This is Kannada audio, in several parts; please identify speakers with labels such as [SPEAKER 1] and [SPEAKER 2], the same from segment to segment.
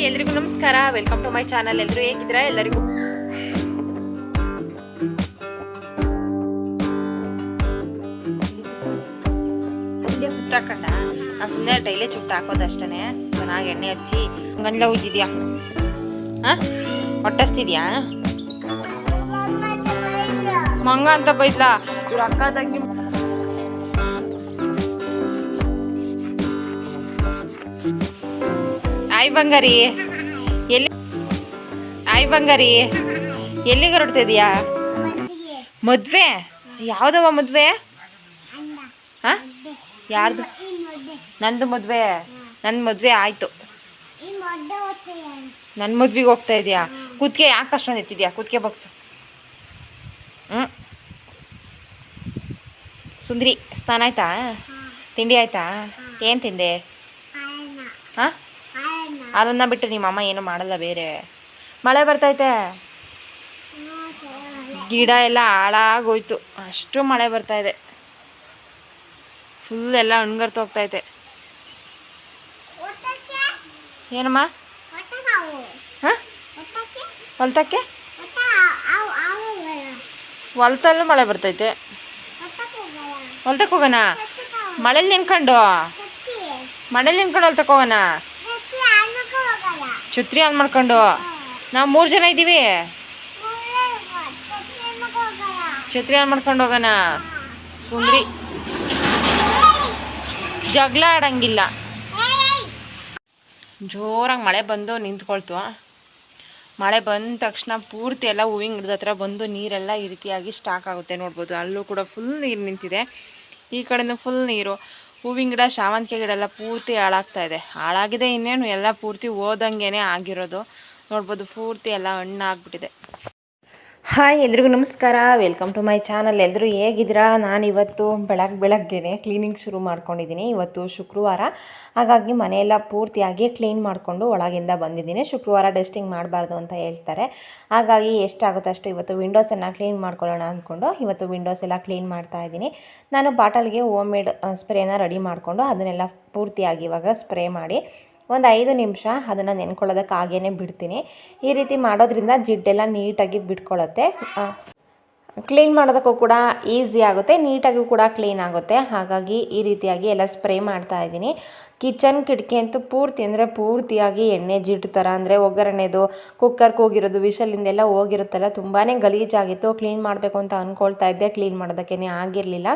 [SPEAKER 1] ಹಾಯ್ ಎಲ್ರಿಗೂ ನಮಸ್ಕಾರ. ವೆಲ್ಕಮ್ ಟು ಮೈ ಚಾನಲ್ ಎಲ್ಲರೂ ಹೇಗಿದ್ದೀರಾ? ಎಲ್ಲರಿಗೂ ಹುಟ್ಟಾಕಂಡ ನಾನು ಸುಮ್ಮನೆ ಡೈಲಿ ಚುಟ್ಟು ಹಾಕೋದು ಅಷ್ಟೇ ಚೆನ್ನಾಗಿ ಎಣ್ಣೆ ಹಚ್ಚಿ. ಗಂಜಲ ಉಜ್ಜಿದ್ಯಾ ಹಾಂ? ಹೊಟ್ಟಸ್ತಿದ್ಯಾ? ಮಂಗ ಅಂತ ಬೈದ್ಲಾ? ಇವ್ರ ಅಕ್ಕ ಬಂಗಾರಿ. ಎಲ್ಲಿ ಆಯ್ ಬಂಗಾರಿ. ಎಲ್ಲಿಗೆ ಹೊರಡ್ತಿದ್ಯಾ? ಮದ್ವೆ? ಯಾವ್ದವ ಮದ್ವೆ? ಹಾ? ಯಾರ್ದು? ನಂದು ಮದ್ವೆ. ನನ್ನ ಮದ್ವೆ ಆಯ್ತು. ನನ್ನ ಮದ್ವೆಗೆ ಹೋಗ್ತಾ ಇದೀಯಾ? ಕುದ್ಕೆ ಯಾಕೆ ಅಷ್ಟೊಂದು ಎತ್ತಿದ್ಯಾ? ಕುದ್ಕೆ ಬಗ್ಸು. ಹ್ಞೂ ಸುಂದ್ರಿ, ಸ್ನಾನ ಆಯ್ತಾ? ತಿಂಡಿ ಆಯ್ತಾ? ಏನು ತಿಂದೆ? ಹಾಂ? ಅದನ್ನ ಬಿಟ್ಟು ನಿಮ್ಮ ಅಮ್ಮ ಏನು ಮಾಡಲ್ಲ ಬೇರೆ. ಮಳೆ ಬರ್ತೈತೆ. ಗಿಡ ಎಲ್ಲ ಹಾಳಾಗೋಯ್ತು. ಅಷ್ಟು ಮಳೆ ಬರ್ತಾ ಇದೆ ಫುಲ್ ಎಲ್ಲ ಹಣ್ಗರ್ತ ಹೋಗ್ತೈತೆ ಏನಮ್ಮ? ಹಾಂ? ಹೊಲ್ತಕ್ಕೆ? ಹೊಲ್ತಲ್ಲೂ ಮಳೆ ಬರ್ತೈತೆ. ಹೊಲ್ತಕ್ಕೆ ಹೋಗೋಣ? ಮಳೇಲಿ ನಿಂತ್ಕೊಂಡು? ಮಳೇಲಿ ನಿಂತ್ಕೊಂಡು ಹೊಲ್ತಕ್ಕೆ ಹೋಗೋಣ? ಛತ್ರಿ ಆನ್ ಮಾಡ್ಕೊಂಡು. ನಾವು ಮೂರು ಜನ ಇದ್ದೀವಿ ಛತ್ರಿ ಆನ್ ಮಾಡ್ಕೊಂಡು ಹೋಗೋಣ. ಸುಂದ್ರಿ. ಜಗಳ ಆಡಂಗಿಲ್ಲ. ಜೋರಾಗಿ ಮಳೆ ಬಂದು ನಿಂತ್ಕೊಳ್ತು. ಮಳೆ ಬಂದ ತಕ್ಷಣ ಪೂರ್ತಿ ಎಲ್ಲ ಹೂವಿನ ಗಿಡದ ಹತ್ರ ಬಂದು ನೀರೆಲ್ಲ ಈ ರೀತಿಯಾಗಿ ಸ್ಟಾಕ್ ಆಗುತ್ತೆ ನೋಡ್ಬೋದು. ಅಲ್ಲೂ ಕೂಡ ಫುಲ್ ನೀರು ನಿಂತಿದೆ. ಈ ಕಡೆನೂ ಫುಲ್ ನೀರು. ಹೂವಿನ ಗಿಡ, ಶಾವಂತಿಗೆ ಗಿಡ ಎಲ್ಲ ಪೂರ್ತಿ ಹಾಳಾಗ್ತಾ ಇದೆ. ಹಾಳಾಗಿದೆ ಇನ್ನೇನು, ಎಲ್ಲ ಪೂರ್ತಿ ಓದಂಗೆ ಆಗಿರೋದು. ನೋಡ್ಬೋದು ಪೂರ್ತಿ ಎಲ್ಲ ಹಣ್ಣಾಗ್ಬಿಟ್ಟಿದೆ. ಹಾಯ್, ಎಲ್ರಿಗೂ ನಮಸ್ಕಾರ. ವೆಲ್ಕಮ್ ಟು ಮೈ ಚಾನಲ್ ಎಲ್ಲರೂ ಹೇಗಿದ್ದೀರಾ? ನಾನು ಇವತ್ತು ಬೆಳಗ್ಗೆ ಬೆಳಗ್ಗೆನೆ ಕ್ಲೀನಿಂಗ್ ಶುರು ಮಾಡ್ಕೊಂಡಿದ್ದೀನಿ. ಇವತ್ತು ಶುಕ್ರವಾರ. ಹಾಗಾಗಿ ಮನೆಯೆಲ್ಲ ಪೂರ್ತಿಯಾಗಿ ಕ್ಲೀನ್ ಮಾಡಿಕೊಂಡು ಒಳಗಿಂದ ಬಂದಿದ್ದೀನಿ. ಶುಕ್ರವಾರ ಡಸ್ಟಿಂಗ್ ಮಾಡಬಾರ್ದು ಅಂತ ಹೇಳ್ತಾರೆ. ಹಾಗಾಗಿ ಎಷ್ಟಾಗುತ್ತೆ ಅಷ್ಟು ಇವತ್ತು ವಿಂಡೋಸನ್ನು ಕ್ಲೀನ್ ಮಾಡ್ಕೊಳ್ಳೋಣ ಅಂದ್ಕೊಂಡು ಇವತ್ತು ವಿಂಡೋಸ್ ಎಲ್ಲ ಕ್ಲೀನ್ ಮಾಡ್ತಾ ಇದ್ದೀನಿ. ನಾನು ಬಾಟಲ್ಗೆ ಹೋಮ್ ಮೇಡ್ ಸ್ಪ್ರೇನ ರೆಡಿ ಮಾಡಿಕೊಂಡು ಅದನ್ನೆಲ್ಲ ಪೂರ್ತಿಯಾಗಿ ಇವಾಗ ಸ್ಪ್ರೇ ಮಾಡಿ ಒಂದು ಐದು ನಿಮಿಷ ಅದನ್ನು ನೆನ್ಕೊಳ್ಳೋದಕ್ಕೆ ಹಾಗೇ ಬಿಡ್ತೀನಿ. ಈ ರೀತಿ ಮಾಡೋದ್ರಿಂದ ಜಿಡ್ಡೆಲ್ಲ ನೀಟಾಗಿ ಬಿಟ್ಕೊಳ್ಳುತ್ತೆ. ಕ್ಲೀನ್ ಮಾಡೋದಕ್ಕೂ ಕೂಡ ಈಸಿ ಆಗುತ್ತೆ, ನೀಟಾಗೂ ಕೂಡ ಕ್ಲೀನ್ ಆಗುತ್ತೆ. ಹಾಗಾಗಿ ಈ ರೀತಿಯಾಗಿ ಎಲ್ಲ ಸ್ಪ್ರೇ ಮಾಡ್ತಾ ಇದ್ದೀನಿ. ಕಿಚನ್ ಕಿಟಕಿ ಅಂತೂ ಪೂರ್ತಿ ಅಂದರೆ ಪೂರ್ತಿಯಾಗಿ ಎಣ್ಣೆ ಜಿಡ್ಡು ಥರ ಅಂದರೆ ಒಗ್ಗರಣೆದು ಕುಕ್ಕರ್ಗೆ ಹೋಗಿರೋದು ವಿಷಲಿಂದೆಲ್ಲ ಹೋಗಿರುತ್ತಲ್ಲ ತುಂಬಾ ಗಲೀಜಾಗಿತ್ತು. ಕ್ಲೀನ್ ಮಾಡಬೇಕು ಅಂತ ಅಂದ್ಕೊಳ್ತಾ ಇದ್ದೆ, ಕ್ಲೀನ್ ಮಾಡೋದಕ್ಕೇ ಆಗಿರಲಿಲ್ಲ.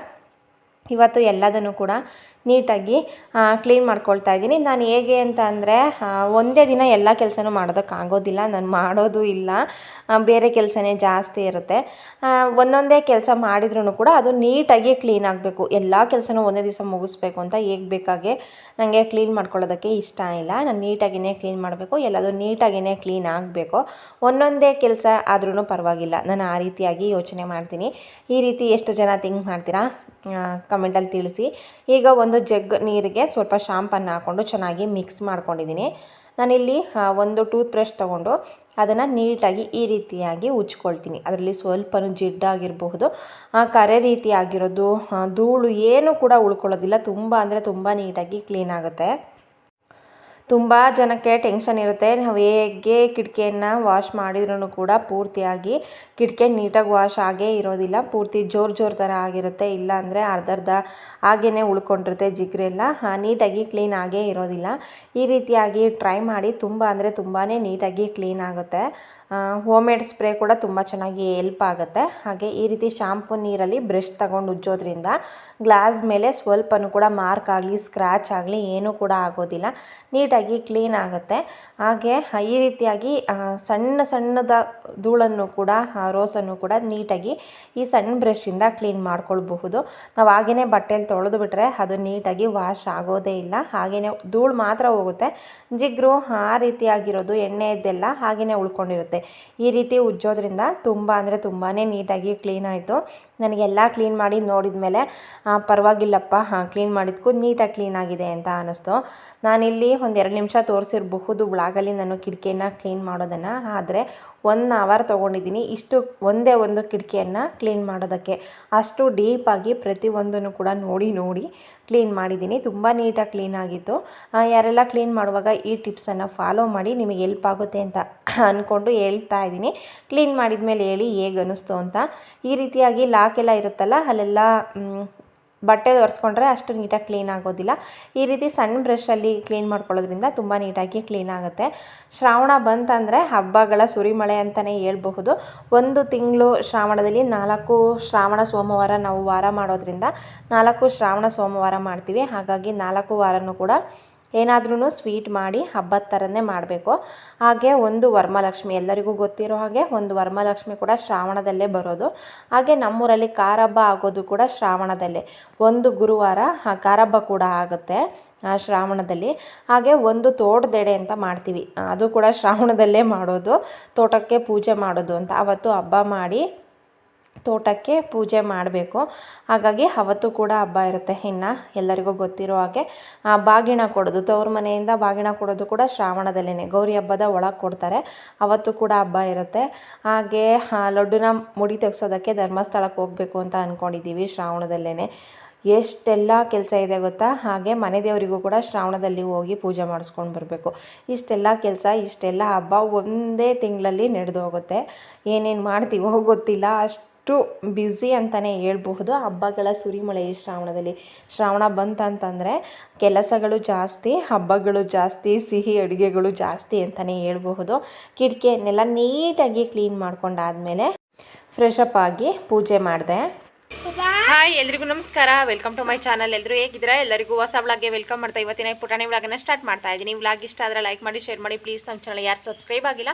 [SPEAKER 1] ಇವತ್ತು ಎಲ್ಲದನ್ನು ಕೂಡ ನೀಟಾಗಿ ಕ್ಲೀನ್ ಮಾಡ್ಕೊಳ್ತಾ ಇದ್ದೀನಿ. ನಾನು ಹೇಗೆ ಅಂತ ಅಂದರೆ ಒಂದೇ ದಿನ ಎಲ್ಲ ಕೆಲಸನೂ ಮಾಡೋದಕ್ಕಾಗೋದಿಲ್ಲ. ನಾನು ಮಾಡೋದು ಇಲ್ಲ. ಬೇರೆ ಕೆಲಸನೇ ಜಾಸ್ತಿ ಇರುತ್ತೆ. ಒಂದೊಂದೇ ಕೆಲಸ ಮಾಡಿದ್ರೂ ಕೂಡ ಅದು ನೀಟಾಗಿ ಕ್ಲೀನ್ ಆಗಬೇಕು. ಎಲ್ಲ ಕೆಲಸನೂ ಒಂದೇ ದಿವಸ ಮುಗಿಸ್ಬೇಕು ಅಂತ ಹೇಗೆ ಬೇಕಾಗೆ ನನಗೆ ಕ್ಲೀನ್ ಮಾಡ್ಕೊಳ್ಳೋದಕ್ಕೆ ಇಷ್ಟ ಇಲ್ಲ. ನಾನು ನೀಟಾಗಿಯೇ ಕ್ಲೀನ್ ಮಾಡಬೇಕು. ಎಲ್ಲದು ನೀಟಾಗಿಯೇ ಕ್ಲೀನ್ ಆಗಬೇಕು. ಒಂದೊಂದೇ ಕೆಲಸ ಆದ್ರೂ ಪರವಾಗಿಲ್ಲ. ನಾನು ಆ ರೀತಿಯಾಗಿ ಯೋಚನೆ ಮಾಡ್ತೀನಿ. ಈ ರೀತಿ ಎಷ್ಟು ಜನ ಥಿಂಕ್ ಮಾಡ್ತೀರಾ? ಕಮೆಂಟಲ್ಲಿ ತಿಳಿಸಿ. ಈಗ ಒಂದು ಜಗ್ ನೀರಿಗೆ ಸ್ವಲ್ಪ ಶಾಂಪನ್ನು ಹಾಕ್ಕೊಂಡು ಚೆನ್ನಾಗಿ ಮಿಕ್ಸ್ ಮಾಡ್ಕೊಂಡಿದ್ದೀನಿ. ನಾನಿಲ್ಲಿ ಒಂದು ಟೂತ್ ಬ್ರಷ್ ತೊಗೊಂಡು ಅದನ್ನು ನೀಟಾಗಿ ಈ ರೀತಿಯಾಗಿ ಉಜ್ಕೊಳ್ತೀನಿ. ಅದರಲ್ಲಿ ಸ್ವಲ್ಪನೂ ಜಿಡ್ಡಾಗಿರಬಹುದು ಕರೆ ರೀತಿ ಆಗಿರೋದು ಧೂಳು ಏನೂ ಕೂಡ ಉಳ್ಕೊಳ್ಳೋದಿಲ್ಲ. ತುಂಬ ಅಂದರೆ ತುಂಬ ನೀಟಾಗಿ ಕ್ಲೀನ್ ಆಗುತ್ತೆ. ತುಂಬ ಜನಕ್ಕೆ ಟೆನ್ಷನ್ ಇರುತ್ತೆ. ನಾವು ಹೇಗೆ ಕಿಟಕಿಯನ್ನು ವಾಶ್ ಮಾಡಿದ್ರೂ ಕೂಡ ಪೂರ್ತಿಯಾಗಿ ಕಿಟಕಿ ನೀಟಾಗಿ ವಾಶ್ ಆಗೇ ಇರೋದಿಲ್ಲ. ಪೂರ್ತಿ ಜೋರು ಜೋರು ಥರ ಆಗಿರುತ್ತೆ. ಇಲ್ಲ ಅಂದರೆ ಅರ್ಧರ್ಧ ಹಾಗೇ ಉಳ್ಕೊಂಡಿರುತ್ತೆ ಜಿಗ್ರೆಲ್ಲ. ನೀಟಾಗಿ ಕ್ಲೀನ್ ಆಗೇ ಇರೋದಿಲ್ಲ. ಈ ರೀತಿಯಾಗಿ ಟ್ರೈ ಮಾಡಿ ತುಂಬ ಅಂದರೆ ತುಂಬಾ ನೀಟಾಗಿ ಕ್ಲೀನ್ ಆಗುತ್ತೆ. ಹೋಮ್ ಮೇಡ್ ಸ್ಪ್ರೇ ಕೂಡ ತುಂಬ ಚೆನ್ನಾಗಿ ಹೆಲ್ಪ್ ಆಗುತ್ತೆ. ಹಾಗೆ ಈ ರೀತಿ ಶಾಂಪು ನೀರಲ್ಲಿ ಬ್ರಷ್ ತಗೊಂಡು ಉಜ್ಜೋದ್ರಿಂದ ಗ್ಲಾಸ್ ಮೇಲೆ ಸ್ವಲ್ಪನೂ ಕೂಡ ಮಾರ್ಕ್ ಆಗಲಿ ಸ್ಕ್ರ್ಯಾಚ್ ಆಗಲಿ ಏನೂ ಕೂಡ ಆಗೋದಿಲ್ಲ. ನೀಟಾಗಿ ಕ್ಲೀನ್ ಆಗುತ್ತೆ. ಹಾಗೆ ಈ ರೀತಿಯಾಗಿ ಸಣ್ಣ ಸಣ್ಣದ ಧೂಳನ್ನು ಕೂಡ ರೋಸನ್ನು ಕೂಡ ನೀಟಾಗಿ ಈ ಸಣ್ಣ ಬ್ರಷಿಂದ ಕ್ಲೀನ್ ಮಾಡ್ಕೊಳ್ಬಹುದು. ನಾವು ಹಾಗೆಯೇ ಬಟ್ಟೆಯಲ್ಲಿ ತೊಳೆದು ಬಿಟ್ಟರೆ ಅದು ನೀಟಾಗಿ ವಾಶ್ ಆಗೋದೇ ಇಲ್ಲ. ಹಾಗೆಯೇ ಧೂಳು ಮಾತ್ರ ಹೋಗುತ್ತೆ. ಜಿಗ್ರು, ಆ, ರೀತಿಯಾಗಿರೋದು ಎಣ್ಣೆಯದ್ದೆಲ್ಲ ಹಾಗೆಯೇ ಉಳ್ಕೊಂಡಿರುತ್ತೆ. ಈ ರೀತಿ ಉಜ್ಜೋದ್ರಿಂದ ತುಂಬ ಅಂದರೆ ತುಂಬಾ ನೀಟಾಗಿ ಕ್ಲೀನ್ ಆಯಿತು. ನನಗೆಲ್ಲ ಕ್ಲೀನ್ ಮಾಡಿ ನೋಡಿದ ಮೇಲೆ ಪರವಾಗಿಲ್ಲಪ್ಪ ಕ್ಲೀನ್ ಮಾಡಿದ್ಕು ನೀಟಾಗಿ ಕ್ಲೀನ್ ಆಗಿದೆ ಅಂತ ಅನ್ನಿಸ್ತು ನಾನಿಲ್ಲಿ ಒಂದು ಎರಡು ನಿಮಿಷ ತೋರಿಸಿರಬಹುದು ಬ್ಲಾಗಲ್ಲಿ ನಾನು ಕಿಟಕಿಯನ್ನು ಕ್ಲೀನ್ ಮಾಡೋದನ್ನು. ಆದರೆ ಒನ್ ಅವರ್ ತೊಗೊಂಡಿದ್ದೀನಿ. ಇಷ್ಟು ಒಂದೇ ಒಂದು ಕಿಟಕಿಯನ್ನು ಕ್ಲೀನ್ ಮಾಡೋದಕ್ಕೆ. ಅಷ್ಟು ಡೀಪಾಗಿ ಪ್ರತಿಯೊಂದನ್ನು ಕೂಡ ನೋಡಿ ನೋಡಿ ಕ್ಲೀನ್ ಮಾಡಿದ್ದೀನಿ. ತುಂಬ ನೀಟಾಗಿ ಕ್ಲೀನ್ ಆಗಿತ್ತು. ಯಾರೆಲ್ಲ ಕ್ಲೀನ್ ಮಾಡುವಾಗ ಈ ಟಿಪ್ಸನ್ನು ಫಾಲೋ ಮಾಡಿ ನಿಮಗೆ ಹೆಲ್ಪ್ ಆಗುತ್ತೆ ಅಂತ ಅಂದ್ಕೊಂಡು ಹೇಳ್ತಾ ಇದ್ದೀನಿ. ಕ್ಲೀನ್ ಮಾಡಿದ ಮೇಲೆ ಹೇಳಿ ಹೇಗೆ ಅನ್ನಿಸ್ತು ಅಂತ. ಈ ರೀತಿಯಾಗಿ ಲಾಕ್ ಎಲ್ಲ ಇರುತ್ತಲ್ಲ, ಅಲ್ಲೆಲ್ಲ ಬಟ್ಟೆ ಒರೆಸ್ಕೊಂಡ್ರೆ ಅಷ್ಟು ನೀಟಾಗಿ ಕ್ಲೀನ್ ಆಗೋದಿಲ್ಲ. ಈ ರೀತಿ ಸಣ್ಣ ಬ್ರಷಲ್ಲಿ ಕ್ಲೀನ್ ಮಾಡ್ಕೊಳ್ಳೋದ್ರಿಂದ ತುಂಬ ನೀಟಾಗಿ ಕ್ಲೀನ್ ಆಗುತ್ತೆ. ಶ್ರಾವಣ ಬಂತಂದರೆ ಹಬ್ಬಗಳ ಸುರಿಮಳೆ ಅಂತಲೇ ಹೇಳ್ಬಹುದು. ಒಂದು ತಿಂಗಳು ಶ್ರಾವಣದಲ್ಲಿ ನಾಲ್ಕು ಶ್ರಾವಣ ಸೋಮವಾರ ನಾವು ವಾರ ಮಾಡೋದ್ರಿಂದ ನಾಲ್ಕು ಶ್ರಾವಣ ಸೋಮವಾರ ಮಾಡ್ತೀವಿ. ಹಾಗಾಗಿ ನಾಲ್ಕು ವಾರನೂ ಕೂಡ ಏನಾದ್ರೂ ಸ್ವೀಟ್ ಮಾಡಿ ಹಬ್ಬದ ಥರನೇ ಮಾಡಬೇಕು. ಹಾಗೆ ಒಂದು ವರಮಹಾಲಕ್ಷ್ಮಿ ಎಲ್ಲರಿಗೂ ಗೊತ್ತಿರೋ ಹಾಗೆ ಒಂದು ವರಮಹಾಲಕ್ಷ್ಮಿ ಕೂಡ ಶ್ರಾವಣದಲ್ಲೇ ಬರೋದು. ಹಾಗೆ ನಮ್ಮೂರಲ್ಲಿ ಕಾರಹಬ್ಬ ಆಗೋದು ಕೂಡ ಶ್ರಾವಣದಲ್ಲೇ. ಒಂದು ಗುರುವಾರ, ಆ ಕಾರಹಬ್ಬ ಕೂಡ ಆಗುತ್ತೆ ಶ್ರಾವಣದಲ್ಲಿ. ಹಾಗೆ ಒಂದು ತೋಟದೆಡೆ ಅಂತ ಮಾಡ್ತೀವಿ. ಅದು ಕೂಡ ಶ್ರಾವಣದಲ್ಲೇ ಮಾಡೋದು. ತೋಟಕ್ಕೆ ಪೂಜೆ ಮಾಡೋದು ಅಂತ. ಅವತ್ತು ಹಬ್ಬ ಮಾಡಿ ತೋಟಕ್ಕೆ ಪೂಜೆ ಮಾಡಬೇಕು. ಹಾಗಾಗಿ ಅವತ್ತು ಕೂಡ ಹಬ್ಬ ಇರುತ್ತೆ. ಇನ್ನು ಎಲ್ಲರಿಗೂ ಗೊತ್ತಿರೋ ಹಾಗೆ ಬಾಗಿಣ ಕೊಡೋದು. ತವ್ರ ಮನೆಯಿಂದ ಬಾಗಿಣ ಕೊಡೋದು ಕೂಡ ಶ್ರಾವಣದಲ್ಲೇ ಗೌರಿ ಹಬ್ಬದ ಒಳಗೆ ಕೊಡ್ತಾರೆ. ಅವತ್ತು ಕೂಡ ಹಬ್ಬ ಇರುತ್ತೆ. ಹಾಗೆ ಲಡ್ಡುನ ಮುಡಿ ತೆಗ್ಸೋದಕ್ಕೆ ಧರ್ಮಸ್ಥಳಕ್ಕೆ ಹೋಗಬೇಕು ಅಂತ ಅಂದ್ಕೊಂಡಿದ್ದೀವಿ ಶ್ರಾವಣದಲ್ಲೇ ಎಷ್ಟೆಲ್ಲ ಕೆಲಸ ಇದೆ ಗೊತ್ತಾ? ಹಾಗೆ ಮನೆ ದೇವರಿಗೂ ಕೂಡ ಶ್ರಾವಣದಲ್ಲಿ ಹೋಗಿ ಪೂಜೆ ಮಾಡಿಸ್ಕೊಂಡು ಬರಬೇಕು. ಇಷ್ಟೆಲ್ಲ ಕೆಲಸ, ಇಷ್ಟೆಲ್ಲ ಹಬ್ಬ ಒಂದೇ ತಿಂಗಳಲ್ಲಿ ನಡೆದು ಹೋಗುತ್ತೆ. ಏನೇನು ಮಾಡ್ತೀವೋ ಗೊತ್ತಿಲ್ಲ. ಅಷ್ಟು ಬ್ಯುಸಿ ಅಂತಲೇ ಹೇಳ್ಬಹುದು ಹಬ್ಬಗಳ ಸುರಿಮಳೆ ಈ ಶ್ರಾವಣದಲ್ಲಿ. ಶ್ರಾವಣ ಬಂತಂತಂದರೆ ಕೆಲಸಗಳು ಜಾಸ್ತಿ, ಹಬ್ಬಗಳು ಜಾಸ್ತಿ, ಸಿಹಿ ಅಡುಗೆಗಳು ಜಾಸ್ತಿ ಅಂತಲೇ ಹೇಳ್ಬಹುದು. ಕಿಟಕಿಯನ್ನೆಲ್ಲ ನೀಟಾಗಿ ಕ್ಲೀನ್ ಮಾಡ್ಕೊಂಡಾದ್ಮೇಲೆ ಫ್ರೆಶ್ ಅಪ್ ಆಗಿ ಪೂಜೆ ಮಾಡಿದೆ. ಹಾಯ್ ಎಲ್ರಿಗೂ ನಮಸ್ಕಾರ. ವೆಲ್ಕಮ್ ಟು ಮೈ ಚಾನಲ್ ಎಲ್ಲರೂ ಹೇಗಿದ್ದೀರಾ? ಎಲ್ಲರಿಗೂ ಹೊಸ ವ್ಲಾಗ್ಗೆ ವೆಲ್ಕಮ್ ಮಾಡ್ತಾ ಇವತ್ತಿನ ಪುಟಾಣಿ ವ್ಲಾಗನ್ನು ಸ್ಟಾರ್ಟ್ ಮಾಡ್ತಾ ಇದ್ದೀನಿ. ವ್ಲಾಗ್ ಇಷ್ಟ ಆದರೆ ಲೈಕ್ ಮಾಡಿ ಶೇರ್ ಮಾಡಿ. ಪ್ಲೀಸ್ ನಮ್ಮ ಚಾನಲ್ ಯಾರು ಸಬ್ಸ್ಕ್ರೈಬ್ ಆಗಿಲ್ಲ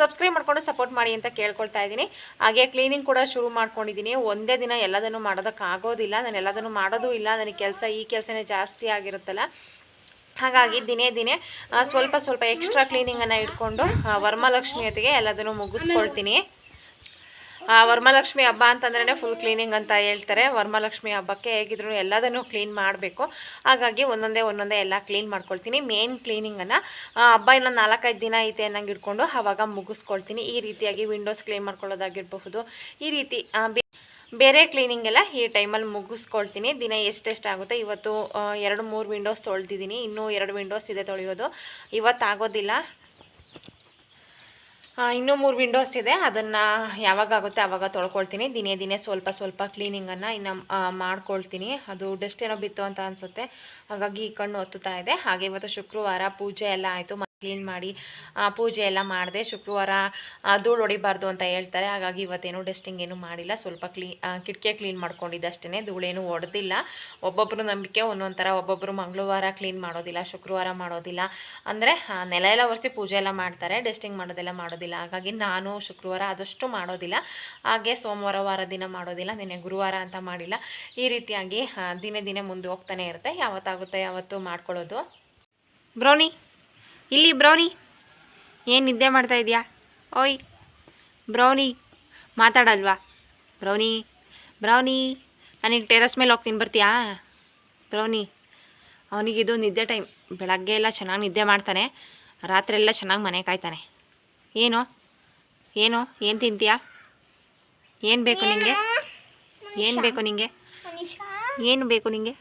[SPEAKER 1] ಸಬ್ಸ್ಕ್ರೈಬ್ ಮಾಡಿಕೊಂಡು ಸಪೋರ್ಟ್ ಮಾಡಿ ಅಂತ ಕೇಳ್ಕೊಳ್ತಾ ಇದ್ದೀನಿ. ಹಾಗೆ ಕ್ಲೀನಿಂಗ್ ಕೂಡ ಶುರು ಮಾಡ್ಕೊಂಡಿದ್ದೀನಿ. ಒಂದೇ ದಿನ ಎಲ್ಲದನ್ನು ಮಾಡೋದಕ್ಕಾಗೋದಿಲ್ಲ ನಾನು ಎಲ್ಲದನ್ನು ಮಾಡೋದು ಇಲ್ಲ. ನನಗೆ ಕೆಲಸ ಈ ಕೆಲಸನೇ ಜಾಸ್ತಿ ಆಗಿರುತ್ತಲ್ಲ. ಹಾಗಾಗಿ ದಿನೇ ದಿನೇ ಸ್ವಲ್ಪ ಸ್ವಲ್ಪ ಎಕ್ಸ್ಟ್ರಾ ಕ್ಲೀನಿಂಗನ್ನು ಇಟ್ಕೊಂಡು ಆ, ಜೊತೆಗೆ ಎಲ್ಲದನ್ನು ಮುಗಿಸ್ಕೊಳ್ತೀನಿ. ವರಮಹಾಲಕ್ಷ್ಮಿ ಹಬ್ಬ ಅಂತಂದ್ರೆ ಫುಲ್ ಕ್ಲೀನಿಂಗ್ ಅಂತ ಹೇಳ್ತಾರೆ. ವರಮಹಾಲಕ್ಷ್ಮಿ ಹಬ್ಬಕ್ಕೆ ಹೇಗಿದ್ರು ಎಲ್ಲದನ್ನು ಕ್ಲೀನ್ ಮಾಡಬೇಕು. ಹಾಗಾಗಿ ಒಂದೊಂದೇ ಒಂದೊಂದೇ ಎಲ್ಲ ಕ್ಲೀನ್ ಮಾಡ್ಕೊಳ್ತೀನಿ. ಮೇನ್ ಕ್ಲೀನಿಂಗನ್ನು ಹಬ್ಬ ಇನ್ನೊಂದು ನಾಲ್ಕೈದು ದಿನ ಐತೆ ಅನ್ನಂಗೆ ಇಟ್ಕೊಂಡು ಆವಾಗ ಮುಗಿಸ್ಕೊಳ್ತೀನಿ. ಈ ರೀತಿಯಾಗಿ ವಿಂಡೋಸ್ ಕ್ಲೀನ್ ಮಾಡ್ಕೊಳ್ಳೋದಾಗಿರಬಹುದು. ಈ ರೀತಿ ಬೇರೆ ಕ್ಲೀನಿಂಗ್ ಎಲ್ಲ ಈ ಟೈಮಲ್ಲಿ ಮುಗಿಸ್ಕೊಳ್ತೀನಿ. ದಿನ ಎಷ್ಟೆಷ್ಟು ಆಗುತ್ತೆ ಇವತ್ತು ಎರಡು ಮೂರು ವಿಂಡೋಸ್ ತೊಳೆದಿದ್ದೀನಿ. ಇನ್ನೂ ಎರಡು ವಿಂಡೋಸ್ ಇದೆ ತೊಳೆಯೋದು. ಇವತ್ತು ಆಗೋದಿಲ್ಲ ಆ, ಇನ್ನೂ ಮೂರು ವಿಂಡೋಸ್ ಇದೆ. ಅದನ್ನು ಯಾವಾಗ ಆಗುತ್ತೆ ಆವಾಗ ತೊಳ್ಕೊಳ್ತೀನಿ. ದಿನೇ ದಿನೇ ಸ್ವಲ್ಪ ಸ್ವಲ್ಪ ಕ್ಲೀನಿಂಗನ್ನು ಇನ್ನು ಮಾಡ್ಕೊಳ್ತೀನಿ. ಅದು ಡಸ್ಟ್ ಏನೋ ಬಿತ್ತು ಅಂತ ಅನಿಸುತ್ತೆ. ಹಾಗಾಗಿ ಈ ಕಣ್ಣು ಒತ್ತುತ್ತಾ ಇದೆ. ಹಾಗೆ ಇವತ್ತು ಶುಕ್ರವಾರ ಪೂಜೆ ಎಲ್ಲ ಆಯಿತು. ಕ್ಲೀನ್ ಮಾಡಿ ಪೂಜೆ ಎಲ್ಲ ಮಾಡಿದೆ ಶುಕ್ರವಾರ ಧೂಳು ಹೊಡಿಬಾರ್ದು ಅಂತ ಹೇಳ್ತಾರೆ. ಹಾಗಾಗಿ ಇವತ್ತೇನು ಡಸ್ಟಿಂಗ್ ಏನು ಮಾಡಿಲ್ಲ. ಸ್ವಲ್ಪ ಕ್ಲೀ ಕಿಟಕಿ ಕ್ಲೀನ್ ಮಾಡ್ಕೊಂಡಿದ್ದೆ ಅಷ್ಟೇ ಧೂಳೇನು ಹೊಡೆದಿಲ್ಲ ಒಬ್ಬೊಬ್ಬರು ನಂಬಿಕೆ, ಒಂದೊಂಥರ ಥರ ಒಬ್ಬೊಬ್ಬರು ಮಂಗಳವಾರ ಕ್ಲೀನ್ ಮಾಡೋದಿಲ್ಲ, ಶುಕ್ರವಾರ ಮಾಡೋದಿಲ್ಲ. ಅಂದರೆ ನೆಲ ಎಲ್ಲ ಒರೆಸಿ ಪೂಜೆ ಎಲ್ಲ ಮಾಡ್ತಾರೆ. ಡಸ್ಟಿಂಗ್ ಮಾಡೋದೆಲ್ಲ ಮಾಡೋದಿಲ್ಲ. ಹಾಗಾಗಿ ನಾನು ಶುಕ್ರವಾರ ಆದಷ್ಟು ಮಾಡೋದಿಲ್ಲ. ಹಾಗೆ ಸೋಮವಾರ ವಾರ ದಿನ ಮಾಡೋದಿಲ್ಲ. ನಿನ್ನೆ ಗುರುವಾರ ಅಂತ ಮಾಡಿಲ್ಲ. ಈ ರೀತಿಯಾಗಿ ದಿನೇ ದಿನೇ ಮುಂದೆ ಹೋಗ್ತಾನೆ ಇರುತ್ತೆ. ಯಾವತ್ತಾಗುತ್ತೆ ಯಾವತ್ತು ಮಾಡ್ಕೊಳ್ಳೋದು. ಬ್ರೌನಿ. ಇಲ್ಲಿ ಬ್ರೌನಿ. ಏನು ನಿದ್ದೆ ಮಾಡ್ತಾ ಇದೆಯಾ? ಓಯ್ ಬ್ರೌನಿ ಮಾತಾಡಲ್ವಾ? ಬ್ರೌನಿ ಬ್ರೌನಿ ನನಗೆ ಟೆರಸ್ ಮೇಲೆ ಹೋಗ್ತೀನಿ ಬರ್ತೀಯಾ ಬ್ರೌನಿ ಅವನಿಗಿದು ನಿದ್ದೆ ಟೈಮ್. ಬೆಳಗ್ಗೆ ಎಲ್ಲ ಚೆನ್ನಾಗಿ ನಿದ್ದೆ ಮಾಡ್ತಾನೆ. ರಾತ್ರಿ ಎಲ್ಲ ಚೆನ್ನಾಗಿ ಮನೆ ಕಾಯ್ತಾನೆ. ಏನು ಏನು ಏನು ತಿಂತೀಯಾ? ಏನು ಬೇಕು ನಿಂಗೆ? ಏನು ಬೇಕು ನಿಂಗೆ? ಏನು ಬೇಕು ನಿಂಗೆ?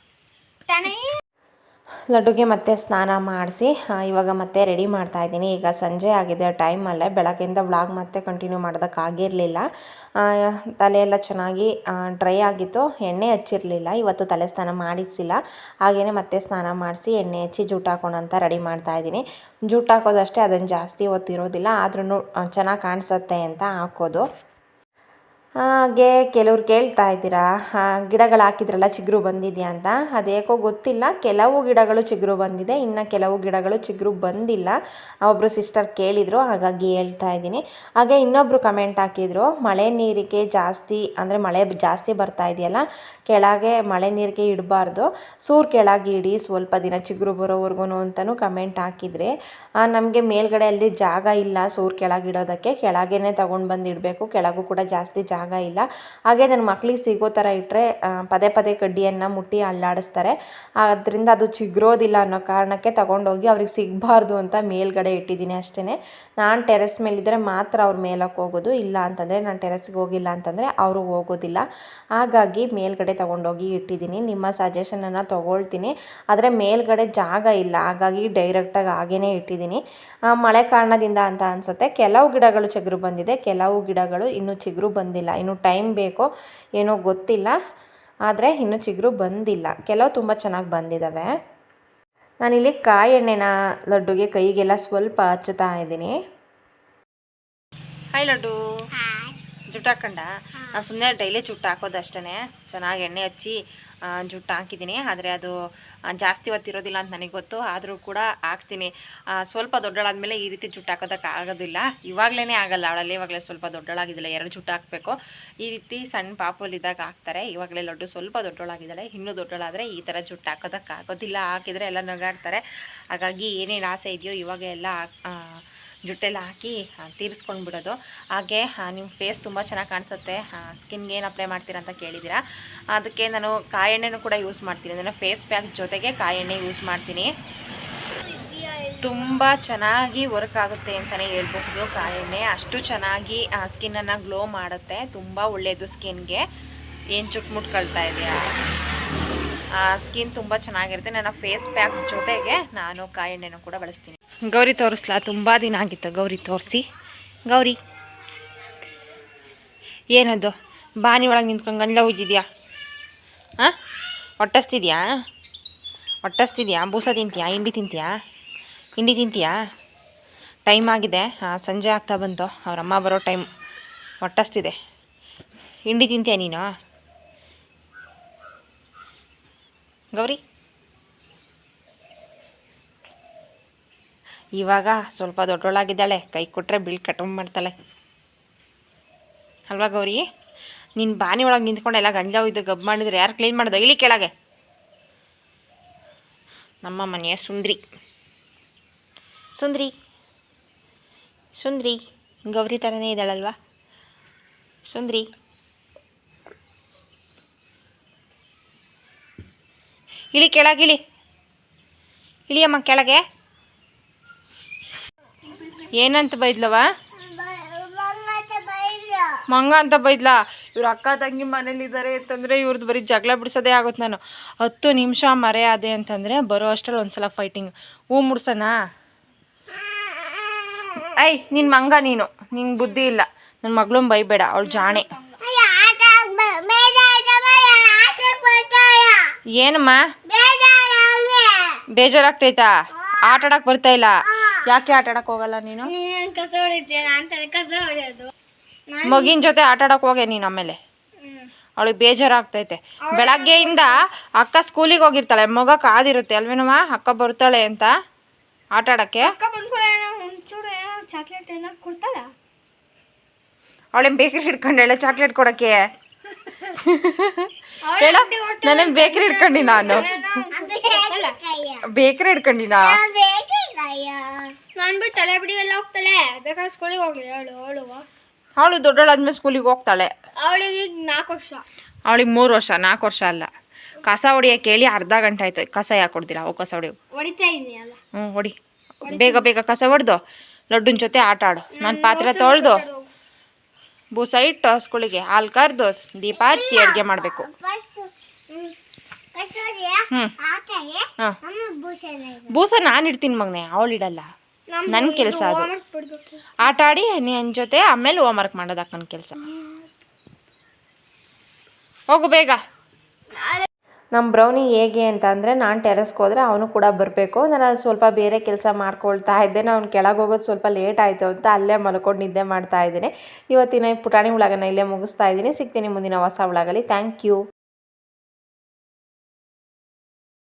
[SPEAKER 1] ಲಡ್ಡುಗೆ ಮತ್ತೆ ಸ್ನಾನ ಮಾಡಿಸಿ ಇವಾಗ ಮತ್ತೆ ರೆಡಿ ಮಾಡ್ತಾ ಇದ್ದೀನಿ. ಈಗ ಸಂಜೆ ಆಗಿದೆ ಟೈಮಲ್ಲೇ ಬೆಳಗ್ಗೆಯಿಂದ ವ್ಲಾಗ್ ಮತ್ತೆ ಕಂಟಿನ್ಯೂ ಮಾಡೋದಕ್ಕಾಗಿರಲಿಲ್ಲ ತಲೆಯೆಲ್ಲ ಚೆನ್ನಾಗಿ ಡ್ರೈ ಆಗಿತ್ತು. ಎಣ್ಣೆ ಹಚ್ಚಿರಲಿಲ್ಲ. ಇವತ್ತು ತಲೆ ಸ್ನಾನ ಮಾಡಿಸಿಲ್ಲ. ಹಾಗೆಯೇ ಮತ್ತೆ ಸ್ನಾನ ಮಾಡಿಸಿ ಎಣ್ಣೆ ಹಚ್ಚಿ ಜೂಟ್ ಹಾಕೋಣ ಅಂತ ರೆಡಿ ಮಾಡ್ತಾ ಇದ್ದೀನಿ. ಜೂಟ್ ಹಾಕೋದಷ್ಟೇ ಅದನ್ನು ಜಾಸ್ತಿ ಹೊತ್ತಿರೋದಿಲ್ಲ. ಆದ್ರೂ ಚೆನ್ನಾಗಿ ಕಾಣಿಸುತ್ತೆ ಅಂತ ಹಾಕೋದು. ಹಾಗೆ ಕೆಲವ್ರು ಕೇಳ್ತಾ ಇದ್ದೀರಾ? ಗಿಡಗಳು ಹಾಕಿದ್ರಲ್ಲ, ಚಿಗುರು ಬಂದಿದೆಯಾ ಅಂತ? ಅದೇಕೋ ಗೊತ್ತಿಲ್ಲ. ಕೆಲವು ಗಿಡಗಳು ಚಿಗುರು ಬಂದಿದೆ. ಇನ್ನು ಕೆಲವು ಗಿಡಗಳು ಚಿಗುರು ಬಂದಿಲ್ಲ. ಒಬ್ಬರು ಸಿಸ್ಟರ್ ಕೇಳಿದರು, ಹಾಗಾಗಿ ಹೇಳ್ತಾ ಇದ್ದೀನಿ. ಹಾಗೆ ಇನ್ನೊಬ್ಬರು ಕಮೆಂಟ್ ಹಾಕಿದರು, ಮಳೆ ನೀರಿಗೆ ಜಾಸ್ತಿ, ಅಂದರೆ ಮಳೆ ಜಾಸ್ತಿ ಬರ್ತಾ ಇದೆಯಲ್ಲ, ಕೆಳಗೆ ಮಳೆ ನೀರಿಗೆ ಇಡಬಾರ್ದು. ಸೂರು ಕೆಳಗೆ ಇಡಿ, ಸ್ವಲ್ಪ ದಿನ ಚಿಗುರು ಬರೋವರೆಗೂ ಅಂತಲೂ ಕಮೆಂಟ್ ಹಾಕಿದರೆ. ನಮಗೆ ಮೇಲ್ಗಡೆ ಅಲ್ಲಿ ಜಾಗ ಇಲ್ಲ ಸೂರು ಕೆಳಗೆ ಇಡೋದಕ್ಕೆ. ಕೆಳಗೇನೆ ತೊಗೊಂಡು ಬಂದು ಇಡಬೇಕು ಕೆಳಗೂ ಕೂಡ ಜಾಸ್ತಿ ಜಾಗ ಜಾಗ ಇಲ್ಲ. ಹಾಗೆ ನನ್ನ ಮಕ್ಳಿಗೆ ಸಿಗೋ ಥರ ಇಟ್ಟರೆ ಪದೇ ಪದೇ ಕಡ್ಡಿಯನ್ನು ಮುಟ್ಟಿ ಅಲ್ಲಾಡಿಸ್ತಾರೆ. ಅದರಿಂದ ಅದು ಚಿಗ್ರೋದಿಲ್ಲ ಅನ್ನೋ ಕಾರಣಕ್ಕೆ ತಗೊಂಡೋಗಿ ಅವ್ರಿಗೆ ಸಿಗಬಾರ್ದು ಅಂತ ಮೇಲ್ಗಡೆ ಇಟ್ಟಿದ್ದೀನಿ ಅಷ್ಟೇ ನಾನು ಟೆರೆಸ್ ಮೇಲಿದ್ದರೆ ಮಾತ್ರ ಅವ್ರು ಮೇಲಕ್ಕೆ ಹೋಗೋದು, ಇಲ್ಲ ಅಂತಂದರೆ ನಾನು ಟೆರೆಸ್ಗೆ ಹೋಗಿಲ್ಲ ಅಂತಂದರೆ ಅವರು ಹೋಗೋದಿಲ್ಲ. ಹಾಗಾಗಿ ಮೇಲ್ಗಡೆ ತಗೊಂಡೋಗಿ ಇಟ್ಟಿದ್ದೀನಿ. ನಿಮ್ಮ ಸಜೆಷನನ್ನು ತೊಗೊಳ್ತೀನಿ. ಆದರೆ ಮೇಲ್ಗಡೆ ಜಾಗ ಇಲ್ಲ. ಹಾಗಾಗಿ ಡೈರೆಕ್ಟಾಗಿ ಹಾಗೇ ಇಟ್ಟಿದ್ದೀನಿ. ಮಳೆ ಕಾರಣದಿಂದ ಅಂತ ಅನಿಸುತ್ತೆ. ಕೆಲವು ಗಿಡಗಳು ಚಿಗುರು ಬಂದಿದೆ. ಕೆಲವು ಗಿಡಗಳು ಇನ್ನೂ ಚಿಗುರು ಬಂದಿಲ್ಲ. ಇನ್ನು ಟೈಮ್ ಬೇಕೋ ಏನೋ ಗೊತ್ತಿಲ್ಲ ಆದರೆ ಇನ್ನೂ ಚಿಗುರು ಬಂದಿಲ್ಲ. ಕೆಲವು ತುಂಬ ಚೆನ್ನಾಗಿ ಬಂದಿದ್ದಾವೆ ನಾನಿಲ್ಲಿ ಕಾಯಿ ಎಣ್ಣೆನ ಲಡ್ಡುಗೆ ಕೈಗೆಲ್ಲ ಸ್ವಲ್ಪ ಹಚ್ಚುತ್ತಾ ಇದ್ದೀನಿ. ಹಾಯ್ ಲಡ್ಡು. ಜುಟ್ಟು ಹಾಕೊಂಡ? ನಾನು ಸುಮ್ಮನೆ ಡೈಲಿ ಜುಟ್ಟು ಹಾಕೋದು ಅಷ್ಟೇ ಚೆನ್ನಾಗಿ ಎಣ್ಣೆ ಹಚ್ಚಿ ಜುಟ್ಟು ಹಾಕಿದ್ದೀನಿ. ಆದರೆ ಅದು ಜಾಸ್ತಿ ಹೊತ್ತಿರೋದಿಲ್ಲ ಅಂತ ನನಗೆ ಗೊತ್ತು. ಆದರೂ ಕೂಡ ಹಾಕ್ತೀನಿ. ಸ್ವಲ್ಪ ದೊಡ್ಡಳಾದಮೇಲೆ ಈ ರೀತಿ ಜುಟ್ಟು ಹಾಕೋದಕ್ಕೆ ಆಗೋದಿಲ್ಲ. ಇವಾಗಲೇ ಆಗಲ್ಲ ಅವಳಲ್ಲಿ. ಇವಾಗಲೇ ಸ್ವಲ್ಪ ದೊಡ್ಡಳಾಗಿದ್ದಾಳೆ. ಎರಡು ಜುಟ್ಟು ಹಾಕಬೇಕು. ಈ ರೀತಿ ಸಣ್ಣ ಪಾಪುಲಿದ್ದಾಗ ಹಾಕ್ತಾರೆ. ಇವಾಗಲೇ ಲಡ್ಡು ಸ್ವಲ್ಪ ದೊಡ್ಡಳಾಗಿದ್ದಾಳೆ. ಇನ್ನೂ ದೊಡ್ಡಳಾದರೆ ಈ ಥರ ಜುಟ್ಟು ಹಾಕೋದಕ್ಕೆ ಆಗೋದಿಲ್ಲ. ಹಾಕಿದರೆ ಎಲ್ಲ ನಗಾಡ್ತಾರೆ. ಹಾಗಾಗಿ ಏನೇನು ಆಸೆ ಇದೆಯೋ ಇವಾಗ ಎಲ್ಲ ಜುಟ್ಟೆಲ್ಲ ಹಾಕಿ ತೀರಿಸ್ಕೊಂಡು ಬಿಡೋದು. ಹಾಗೆ ನಿಮ್ಮ ಫೇಸ್ ತುಂಬ ಚೆನ್ನಾಗಿ ಕಾಣಿಸುತ್ತೆ. ಸ್ಕಿನ್ಗೆ ಏನು ಅಪ್ಲೈ ಮಾಡ್ತೀರಾ ಅಂತ ಕೇಳಿದ್ದೀರಾ ಅದಕ್ಕೆ ನಾನು ಕಾಯೆಣ್ಣೆನೂ ಕೂಡ ಯೂಸ್ ಮಾಡ್ತೀನಿ. ಅಂದರೆ ಫೇಸ್ ಪ್ಯಾಕ್ ಜೊತೆಗೆ ಕಾಯೆಣ್ಣೆ ಯೂಸ್ ಮಾಡ್ತೀನಿ. ತುಂಬ ಚೆನ್ನಾಗಿ ವರ್ಕ್ ಆಗುತ್ತೆ ಅಂತಲೇ ಹೇಳ್ಬಹುದು ಕಾಯೆಣ್ಣೆ ಅಷ್ಟು ಚೆನ್ನಾಗಿ ಸ್ಕಿನ್ನನ್ನು ಗ್ಲೋ ಮಾಡುತ್ತೆ. ತುಂಬ ಒಳ್ಳೆಯದು ಸ್ಕಿನ್ಗೆ. ಏನು ಚುಟ್ಮುಟ್ ಕಳ್ತಾ ಇದೆಯಾ? ಸ್ಕಿನ್ ತುಂಬ ಚೆನ್ನಾಗಿರುತ್ತೆ. ನನ್ನ ಫೇಸ್ ಪ್ಯಾಕ್ ಜೊತೆಗೆ ನಾನು ಕಾಯಿ ಎಣ್ಣೆನೂ ಕೂಡ ಬಳಸ್ತೀನಿ. ಗೌರಿ ತೋರಿಸ್ಲಾ? ತುಂಬ ದಿನ ಆಗಿತ್ತು ಗೌರಿ ತೋರಿಸಿ. ಗೌರಿ, ಏನದು? ಬಾನಿ ಒಳಗೆ ನಿಂತ್ಕೊಂಡು ಗಂಡ ಉಜ್ಜಿದ್ಯಾ? ಹಾಂ ಹೊಟ್ಟಸ್ತಿದ್ಯಾ? ಹೊಟ್ಟಸ್ತಿದ್ಯಾ? ಬೂಸ ತಿಂತೀಯಾ? ಹಿಂಡಿ ತಿಂತೀಯಾ? ಹಿಂಡಿ ತಿಂತೀಯಾ? ಟೈಮ್ ಆಗಿದೆ. ಹಾಂ ಸಂಜೆ ಆಗ್ತಾ ಬಂತು. ಅವರಮ್ಮ ಬರೋ ಟೈಮ್ ಹೊಟ್ಟಸ್ತಿದೆ. ಹಿಂಡಿ ತಿಂತೀಯ ನೀನು? ಗೌರಿ ಇವಾಗ ಸ್ವಲ್ಪ ದೊಡ್ಡೋಳಾಗಿದ್ದಾಳೆ, ಕೈ ಕೊಟ್ಟರೆ ಬಿಲ್ ಕಟಮ್ ಮಾಡ್ತಾಳೆ. ಅಲ್ವಾ ಗೌರಿ? ನಿನ್ನ ಬಾನಿ ಒಳಗೆ ನಿಂತ್ಕೊಂಡು ಎಲ್ಲ ಗಂಜಾವ್ ಇದು ಗಬ್ ಮಾಡಿದ್ರೆ ಯಾರು ಕ್ಲೀನ್ ಮಾಡೋದು? ಇಲ್ಲಿ ಕೆಳಗೆ. ನಮ್ಮ ಮನೆಯ ಸುಂದ್ರಿ. ಸುಂದ್ರಿ. ಸುಂದ್ರಿ. ಗೌರಿ ಥರನೇ ಇದ್ದಾಳಲ್ವಾ? ಸುಂದ್ರಿ. ಇಳಿ ಕೆಳಗಿಳಿ ಇಳಿಯಮ್ಮ ಕೆಳಗೆ. ಏನಂತ ಬೈದ್ಲವ? ಮಂಗ ಅಂತ ಬೈದ್ಲಾ? ಇವ್ರ ಅಕ್ಕ ತಂಗಿ ಮನೇಲಿದ್ದಾರೆ ಅಂತಂದರೆ ಇವ್ರದ್ದು ಬರೀ ಜಗಳ ಬಿಡಿಸೋದೇ ಆಗುತ್ತೆ ನಾನು. ಹತ್ತು ನಿಮಿಷ ಮರೆ ಅದೇ ಅಂತಂದರೆ ಬರೋ ಅಷ್ಟರಲ್ಲಿ ಒಂದ್ಸಲ ಫೈಟಿಂಗ್ ಹೂ ಮುಡ್ಸೋಣ ಐ ನಿನ್ನ ಮಂಗ ನೀನು. ನಿಂಗೆ ಬುದ್ಧಿ ಇಲ್ಲ. ನನ್ನ ಮಗಳನ್ನ ಬೈಬೇಡ, ಅವಳು ಜಾಣೆ. ಏನಮ್ಮ? ಬೇಜಾರಾಗ್ತೈತಾ? ಆಟ ಬರ್ತಾ ಇಲ್ಲ? ಯಾಕೆ ಆಟ ಆಡಕ್ ಹೋಗಲ್ಲ ನೀನು?
[SPEAKER 2] ಕಸ ಹೊಡಿತೀಯ? ಅಂತಾನೆ ಕಸ ಹೊಡೆಯೋದು.
[SPEAKER 1] ಮಗಿನ ಜೊತೆ ಆಟ ಆಡಕ್ ಹೋಗೆ ನೀನು ಆಮೇಲೆ. ಅವಳಿಗೆ ಬೇಜಾರಾಗ್ತೈತೆ. ಬೆಳಗ್ಗೆಯಿಂದ ಅಕ್ಕ ಸ್ಕೂಲಿಗೆ ಹೋಗಿರ್ತಾಳೆ. ಮಗ ಕಾದಿರುತ್ತೆ ಅಲ್ವೇನಮ್ಮ? ಅಕ್ಕ ಬರ್ತಾಳೆ ಅಂತ ಆಟ ಆಡಕ್ಕೆ.
[SPEAKER 2] ಅಕ್ಕ ಒಂಚೂರು ಏನೋ ಚಾಕ್ಲೇಟ್
[SPEAKER 1] ಬೇಕರಿ ಹಿಡ್ಕೊಂಡೇಳೆ ಚಾಕ್ಲೇಟ್ ಕೊಡಕ್ಕೆ. ಹೇಳ. ನನ್ನ ಬೇಕರಿ ಹಿಡ್ಕೊಂಡಿ ನಾನು. ಬೇಕರಿ ಹಿಡ್ಕೊಂಡಿನಾ
[SPEAKER 2] ನಾನು ಬಿಟ್ಟು ತಲೆ ಬಿಡಿಗೆಲ್ಲ ಹೋಗ್ತಾಳೆ. ಬೇಕಾದ್ರೆ ಸ್ಕೂಲಿಗೆ ಹೋಗ್ಲಿ. ಹೇಳು ಅವಳು
[SPEAKER 1] ಅವಳು ದೊಡ್ಡಳಾದ್ಮೇಲೆ ಸ್ಕೂಲಿಗೆ ಹೋಗ್ತಾಳೆ.
[SPEAKER 2] ಅವಳಿಗೆ ಈಗ ನಾಲ್ಕು ವರ್ಷ.
[SPEAKER 1] ಅವಳಿಗೆ ಮೂರು ವರ್ಷ ನಾಲ್ಕು ವರ್ಷ ಅಲ್ಲ. ಕಸ ಹೊಡಿಯಕ್ಕೆ ಹೇಳಿ ಅರ್ಧ ಗಂಟೆ ಆಯ್ತು. ಕಸ ಯಾಕೆ ಹೊಡ್ದಿಲ್ಲ ಅವು ಕಸ ಹೊಡಿಯೋ.
[SPEAKER 2] ಹೊಡಿತಾ
[SPEAKER 1] ಹ್ಞೂ ಹೊಡಿ. ಬೇಗ ಬೇಗ ಕಸ ಹೊಡೆದು ಲಡ್ಡುನ ಜೊತೆ ಆಟ ಆಡು. ನಾನು ಪಾತ್ರೆ ತೊಳೆದು ಬೂಸ ಇಟ್ಟು ಸ್ಕೂಲಿಗೆ ಹಾಲು ಕರೆದು ದೀಪ ಹಚ್ಚಿ ಅಡುಗೆ ಮಾಡಬೇಕು. ಹ್ಞೂ ಬೂಸ ನಾನು ಇಡ್ತೀನಿ ಮಗನೆ ಅವಳು ಇಡಲ್ಲ. ನನ್ನ ಕೆಲಸ ಅದು. ಆಟ ಆಡಿ ನಿನ್ನ ಜೊತೆ ಆಮೇಲೆ ಹೋಮ್ವರ್ಕ್ ಮಾಡೋದು ಅಕ್ಕನ ಕೆಲಸ. ಹೋಗು ಬೇಗ. ನಮ್ಮ ಬ್ರೌನಿ ಹೇಗೆ ಅಂತ ಅಂದರೆ ನಾನು ಟೆರೆಸ್ಗೆ ಹೋದರೆ ಅವನು ಕೂಡ ಬರಬೇಕು. ನಾನು ಅಲ್ಲಿ ಸ್ವಲ್ಪ ಬೇರೆ ಕೆಲಸ ಮಾಡ್ಕೊಳ್ತಾ ಇದ್ದೆ. ನಾನು ಕೆಳಗೆ ಹೋಗೋದು ಸ್ವಲ್ಪ ಲೇಟ್ ಆಯಿತು ಅಂತ ಅಲ್ಲೇ ಮಲ್ಕೊಂಡು ನಿದ್ದೆ ಮಾಡ್ತಾ ಇದ್ದೀನಿ. ಇವತ್ತಿನ ಪುಟಾಣಿ ಉಳಾಗನ ಇಲ್ಲೇ ಮುಗಿಸ್ತಾ ಇದ್ದೀನಿ. ಸಿಗ್ತೀನಿ ಮುಂದಿನ ಹೊಸ ಉಳಾಗಲಿ ಥ್ಯಾಂಕ್ ಯು